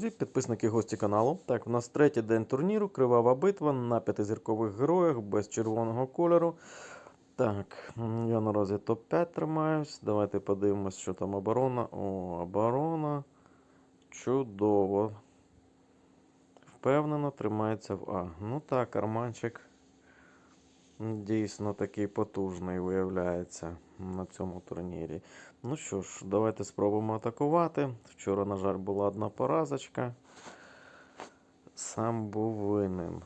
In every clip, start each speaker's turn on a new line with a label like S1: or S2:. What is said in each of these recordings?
S1: друзі, підписники гості каналу. Так, у нас третій день турніру, кривава битва на п'ятизіркових героях без червоного кольору. Так, я наразі топ-5 тримаюсь. Давайте подивимось, що там оборона. О, оборона. Чудово. Впевнено, тримається в А. Ну так, карманчик дійсно такий потужний виявляється на цьому турнірі. Ну що ж, давайте спробуємо атакувати. Вчора, на жаль, була одна поразочка. Сам був винен.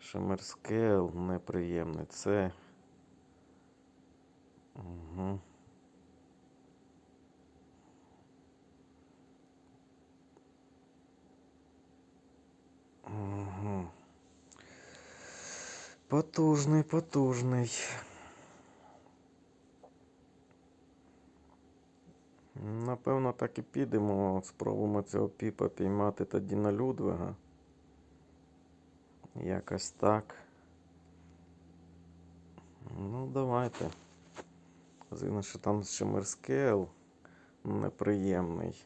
S1: Шемерскел неприємний. Це. Угу. Угу. Потужний, потужний. Напевно, так і підемо. Спробуємо цього піпа піймати тоді на Людвига. Якось так. Ну, давайте. Звісно, що там Шимерскел неприємний.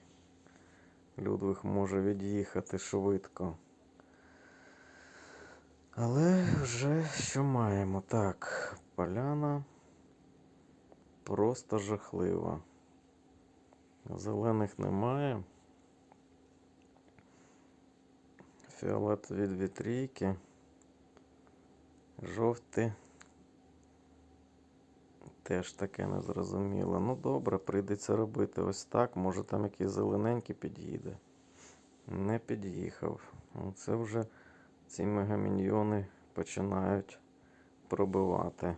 S1: Людвиг може від'їхати швидко. Але вже що маємо? Так, поляна просто жахлива. Зелених немає. Фіолет від вітрійки. Жовті. Теж таке незрозуміло. Ну добре, прийдеться робити ось так. Може там якийсь зелененький під'їде. Не під'їхав. Ну, Це вже ці мегаміньйони починають пробивати.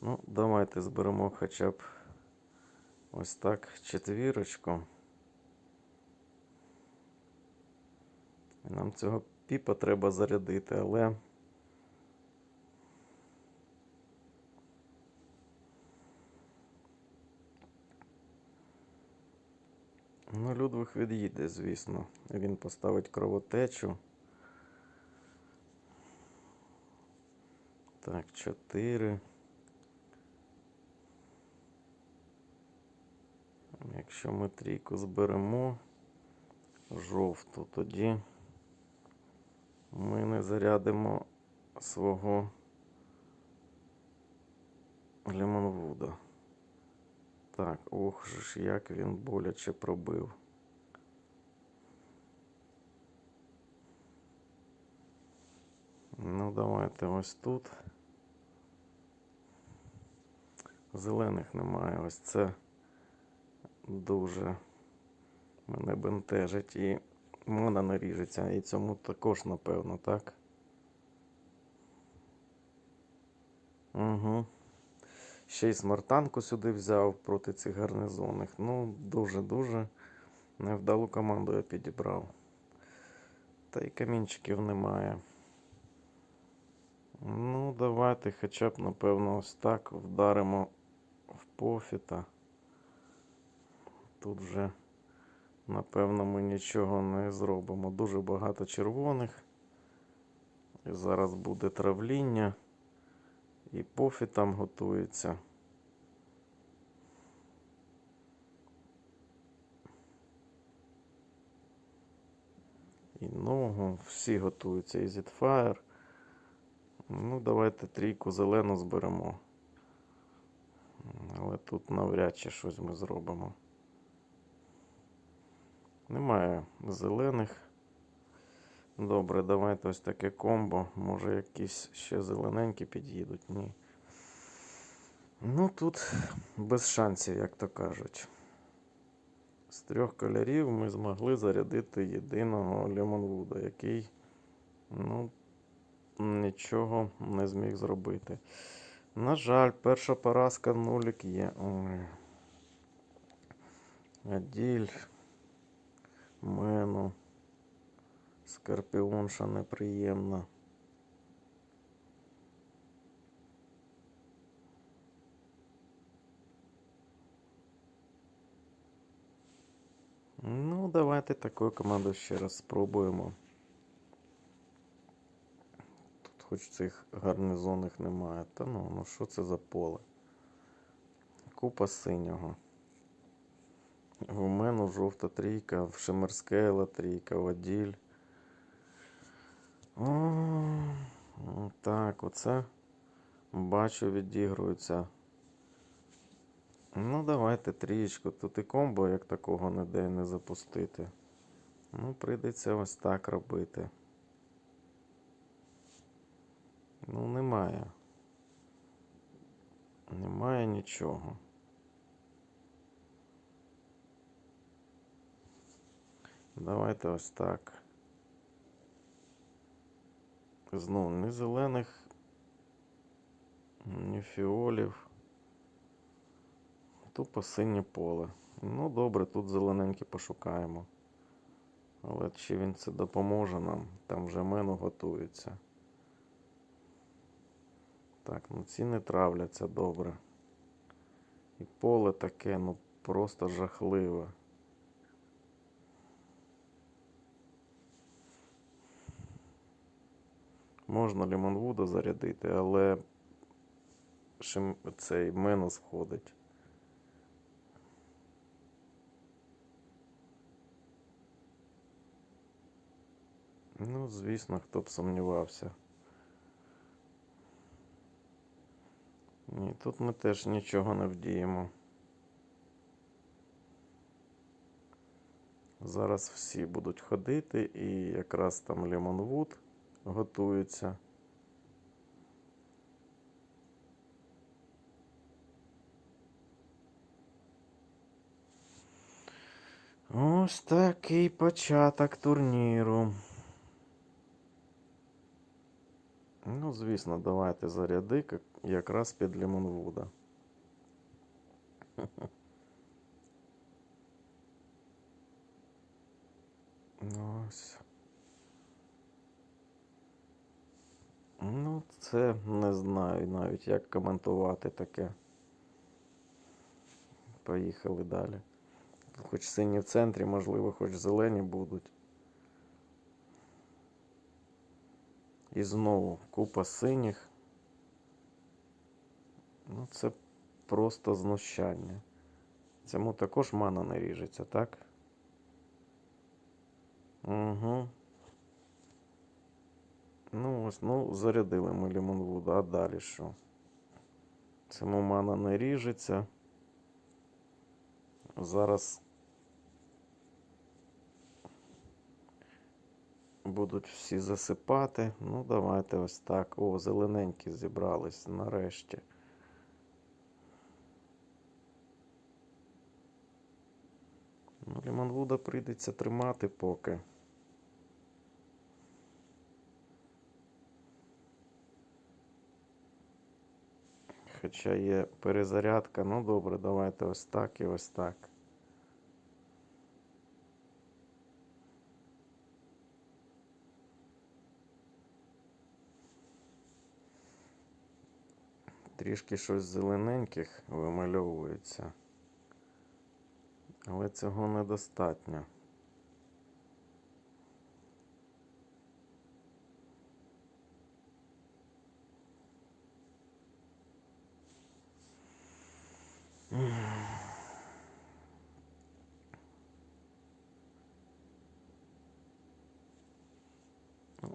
S1: Ну, давайте зберемо хоча б ось так четвірочку. І Нам цього піпа треба зарядити, але. Ну, Людвиг від'їде, звісно. Він поставить кровотечу. Так, 4. Якщо ми трійку зберемо жовту, тоді ми не зарядимо свого Лемонвуда. Так, ох ж, як він боляче пробив. Ну, давайте ось тут. Зелених немає. Ось це дуже мене бентежить. І вона наріжеться. І цьому також, напевно, так? Угу. Ще й смартанку сюди взяв проти цих гарнизонних. Ну, дуже-дуже невдалу команду я підібрав. Та й камінчиків немає. Ну, давайте хоча б, напевно, ось так вдаримо в пофіта. Тут вже, напевно, ми нічого не зробимо. Дуже багато червоних. І зараз буде травління. І пофіт там готується. І ногу, всі готуються, і Zitfire. Ну, давайте трійку зелену зберемо. Але тут навряд чи щось ми зробимо. Немає зелених. Добре, давайте ось таке комбо. Може якісь ще зелененькі під'їдуть. Ні. Ну тут без шансів, як то кажуть. З трьох кольорів ми змогли зарядити єдиного Лемонвуда, який, ну, нічого не зміг зробити. На жаль, перша поразка нулік є. Аділь. Мену. Скорпіонша неприємна. Ну, давайте такою командою ще раз спробуємо. Тут хоч цих гарнизонних немає. Та ну, ну що це за поле? Купа синього. В мене жовта трійка, в Шемерскейла трійка, в Аділь. О, так, оце бачу, відігрується. Ну, давайте трієчку. Тут і комбо, як такого ніде не запустити. Ну, прийдеться ось так робити. Ну, немає. Немає нічого. Давайте ось так. Знову ні зелених, ні фіолів. Тупо синє поле. Ну, добре, тут зелененькі пошукаємо. Але чи він це допоможе нам? Там вже мену готується. Так, ну ці не травляться добре. І поле таке, ну просто жахливе. Можна Лімонвуда зарядити, але цей менус входить. Ну, звісно, хто б сумнівався. Ні, тут ми теж нічого не вдіємо. Зараз всі будуть ходити, і якраз там Лемонвуд готується. Ось такий початок турніру. Ну, звісно, давайте заряди якраз під Лемонвуда. Ось. Ну, це не знаю навіть, як коментувати таке. Поїхали далі. Хоч сині в центрі, можливо, хоч зелені будуть. І знову купа синіх. Ну, це просто знущання. Цьому також мана не ріжеться, так? Угу. Ну, ось, ну, зарядили ми Лімонвуда, а далі що? Цьому мана не ріжеться. Зараз будуть всі засипати. Ну, давайте ось так. О, зелененькі зібрались нарешті. Ну, Лімонвуда прийдеться тримати поки. Хоча є перезарядка. Ну добре, давайте ось так і ось так. Трішки щось зелененьких вимальовується. Але цього недостатньо.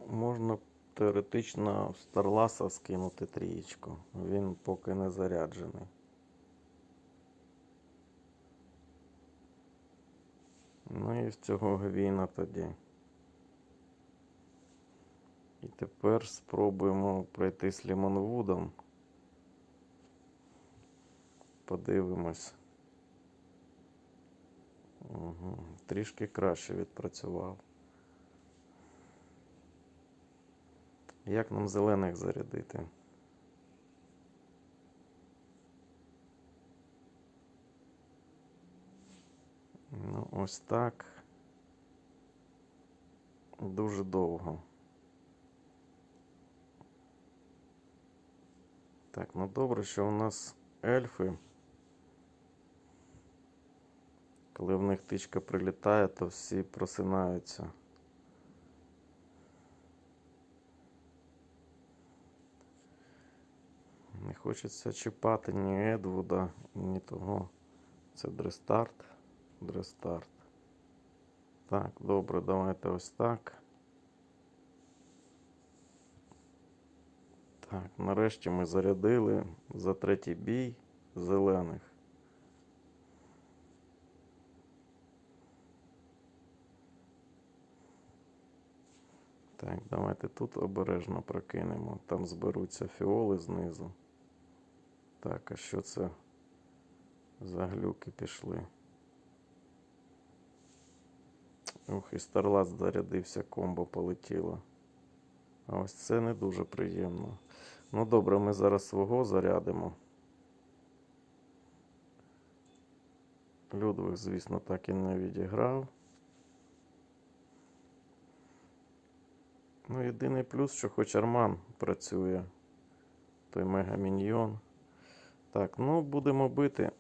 S1: Можна теоретично в Старласа скинути трієчку. Він поки не заряджений. Ну і в цього гвіна тоді. І тепер спробуємо пройти з Лімонвудом. Подивимось. Угу. Трішки краще відпрацював. Як нам зелених зарядити? Ну, ось так. Дуже довго. Так, ну добре, що у нас ельфи. Коли в них тичка прилітає, то всі просинаються. Не хочеться чіпати ні Едвуда, ні того. Це дрестарт. Рестарт. Так, добре, давайте ось так. Так, нарешті ми зарядили за третій бій зелених. Так, давайте тут обережно прокинемо. Там зберуться фіоли знизу. Так, а що це за глюки пішли? Ух, і Старлас зарядився, комбо полетіло. А ось це не дуже приємно. Ну добре, ми зараз свого зарядимо. Людвиг, звісно, так і не відіграв. Ну, єдиний плюс, що хоч Арман працює, той мегаміньйон. Так, ну будемо бити.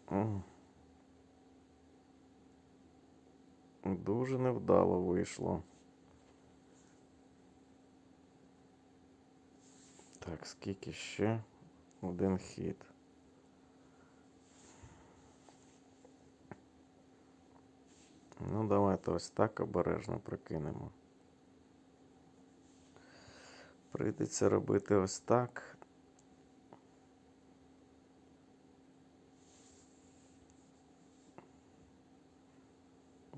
S1: Дуже невдало вийшло. Так, скільки ще? Один хід. Ну, давайте ось так обережно прокинемо. Прийдеться робити ось так.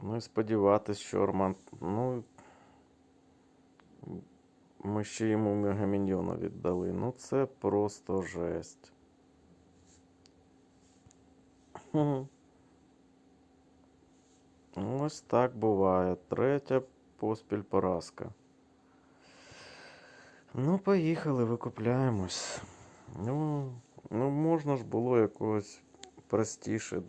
S1: Ну і сподіватись, що Орман. Ну. Ми ще йому мегаміньйона віддали. Ну це просто жесть. Ось так буває. Третя поспіль поразка. Ну, поїхали, викупляємось. Ну, ну можна ж було якогось простіше.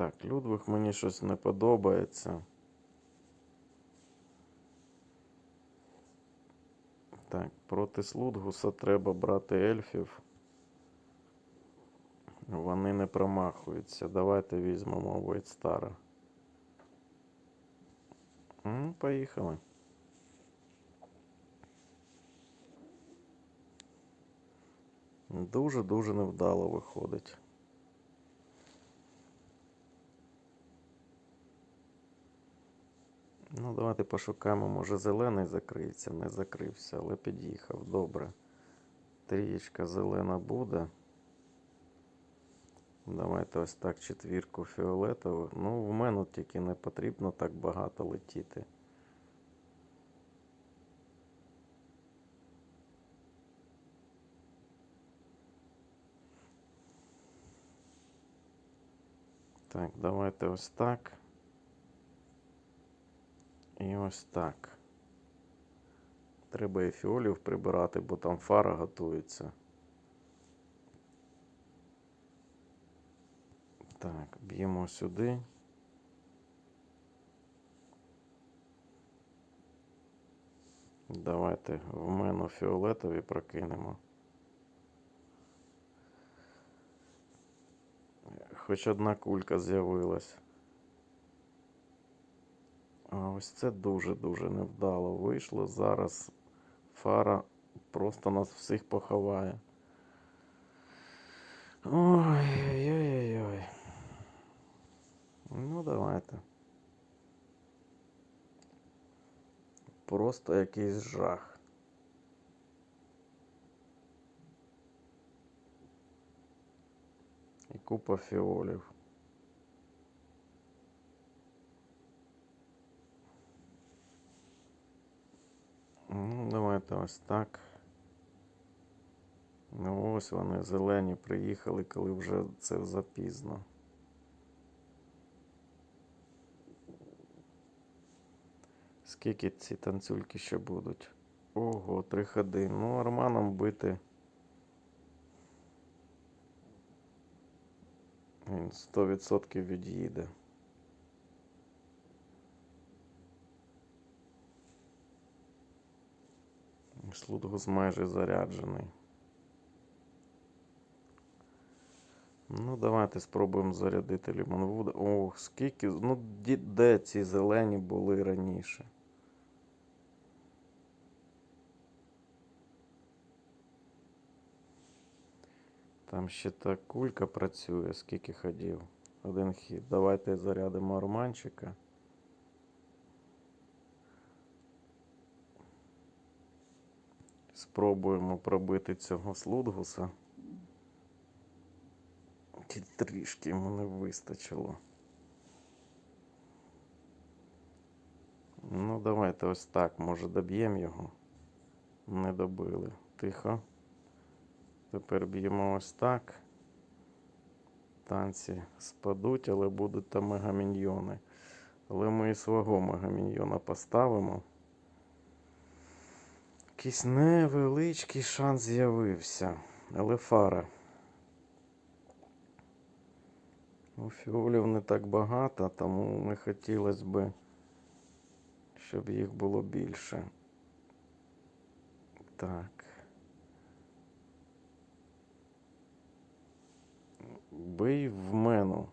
S1: Так, Людвиг мені щось не подобається. Так, проти Слудгуса треба брати ельфів. Вони не промахуються. Давайте візьмемо Вейтстара. Ну, поїхали. Дуже-дуже невдало виходить. Ну, давайте пошукаємо, може зелений закриється, не закрився, але під'їхав. Добре. Трієчка зелена буде. Давайте ось так четвірку фіолетову. Ну, в мене тільки не потрібно так багато летіти. Так, давайте ось так. І ось так. Треба і фіолів прибирати, бо там фара готується. Так, б'ємо сюди. Давайте в мене фіолетові прокинемо. Хоч одна кулька з'явилась. Ось це дуже-дуже невдало вийшло. Зараз фара просто нас всіх поховає. Ой-ой-ой-ой. Ну, давайте. Просто якийсь жах. І купа фіолів. Ну, давайте ось так. Ну, ось вони зелені приїхали, коли вже це запізно. Скільки ці танцюльки ще будуть? Ого, три ходи. Ну, арманом бити. Він 100% від'їде. Слудгус майже заряджений. Ну, давайте спробуємо зарядити Лімонвуда. Ох, скільки. Ну, де ці зелені були раніше? Там ще та кулька працює, скільки ходів. Один хід. Давайте зарядимо арманчика. Спробуємо пробити цього слудгуса. Трішки йому не вистачило. Ну, давайте ось так. Може доб'ємо його. Не добили. Тихо. Тепер б'ємо ось так. Танці спадуть, але будуть там мегаміньйони. Але ми і свого мегаміньйона поставимо. Якийсь невеличкий шанс з'явився. Але фара. У фіолів не так багато, тому не хотілося би, щоб їх було більше. Так. Бий в мене.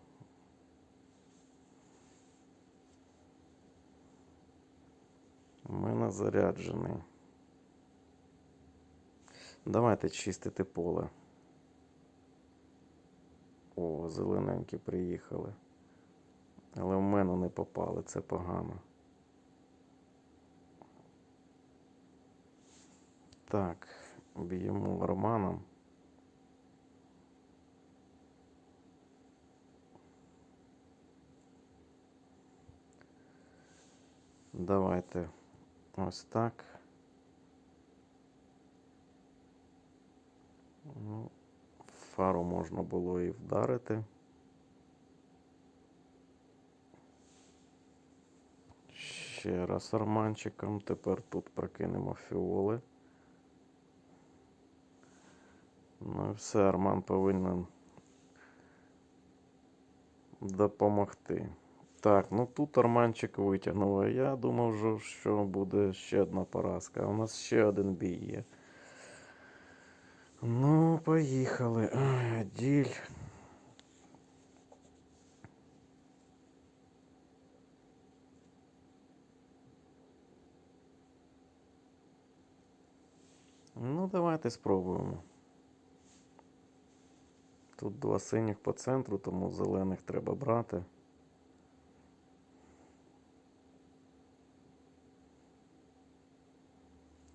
S1: У мене заряджений. Давайте чистити поле. О, зелененькі приїхали. Але в мене не попали, це погано. Так, б'ємо Романом. Давайте ось так. Ну, фару можна було і вдарити. Ще раз арманчиком. Тепер тут прокинемо фіоли. Ну і все, Арман повинен допомогти. Так, ну тут Арманчик витягнув. Я думав, що буде ще одна поразка. У нас ще один бій є. Ну, поїхали. Ой, Аділь. Ну, давайте спробуємо. Тут два синіх по центру, тому зелених треба брати.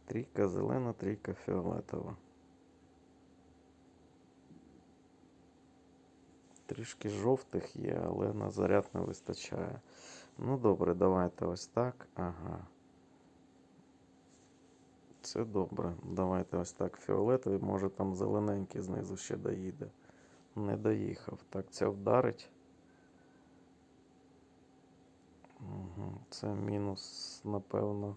S1: Трійка зелена, трійка фіолетова. Трішки жовтих є, але на заряд не вистачає. Ну добре, давайте ось так. Ага. Це добре. Давайте ось так фіолетовий. Може там зелененький знизу ще доїде. Не доїхав. Так, це вдарить. Угу. Це мінус, напевно.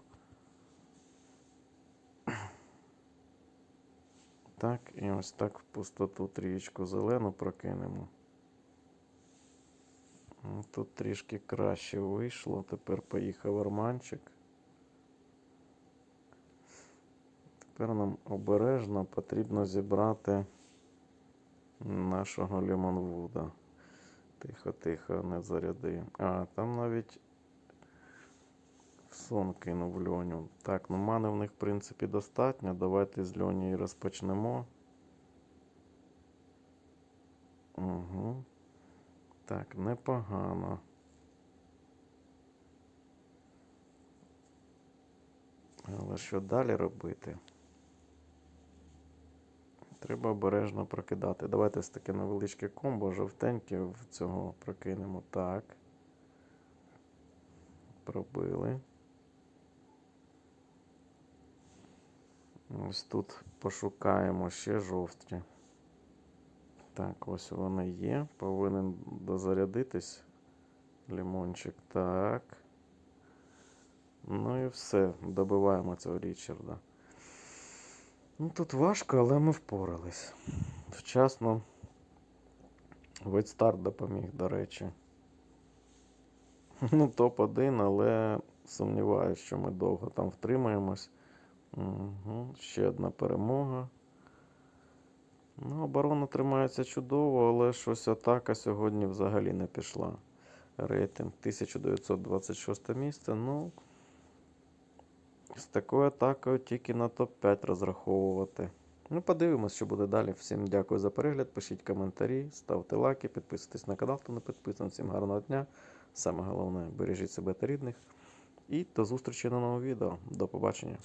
S1: Так, і ось так в пустоту трієчку зелену прокинемо. Тут трішки краще вийшло. Тепер поїхав арманчик. Тепер нам обережно потрібно зібрати нашого Лімонвуда. Тихо, тихо, не заряди. А, там навіть сон кинув льоню. Так, ну мани в них, в принципі, достатньо. Давайте з льоні і розпочнемо. Угу. Так, непогано. Але що далі робити? Треба обережно прокидати. Давайте ось таке невеличке комбо, жовтеньке в цього прокинемо. Так. Пробили. Ось тут пошукаємо ще жовті. Так, ось вони є. Повинен дозарядитись лімончик. Так. Ну і все. Добиваємо цього Річарда. Ну, тут важко, але ми впорались. Вчасно. Вид старт допоміг, до речі. Ну, топ-1, але сумніваюся, що ми довго там втримаємось. Угу. Ще одна перемога. Ну, оборона тримається чудово, але щось атака сьогодні взагалі не пішла. Рейтинг 1926 місце. Ну, з такою атакою тільки на топ-5 розраховувати. Ну, подивимось, що буде далі. Всім дякую за перегляд. Пишіть коментарі, ставте лайки, підписуйтесь на канал, хто не підписаний. Всім гарного дня. Саме головне, бережіть себе та рідних. І до зустрічі на новому відео. До побачення.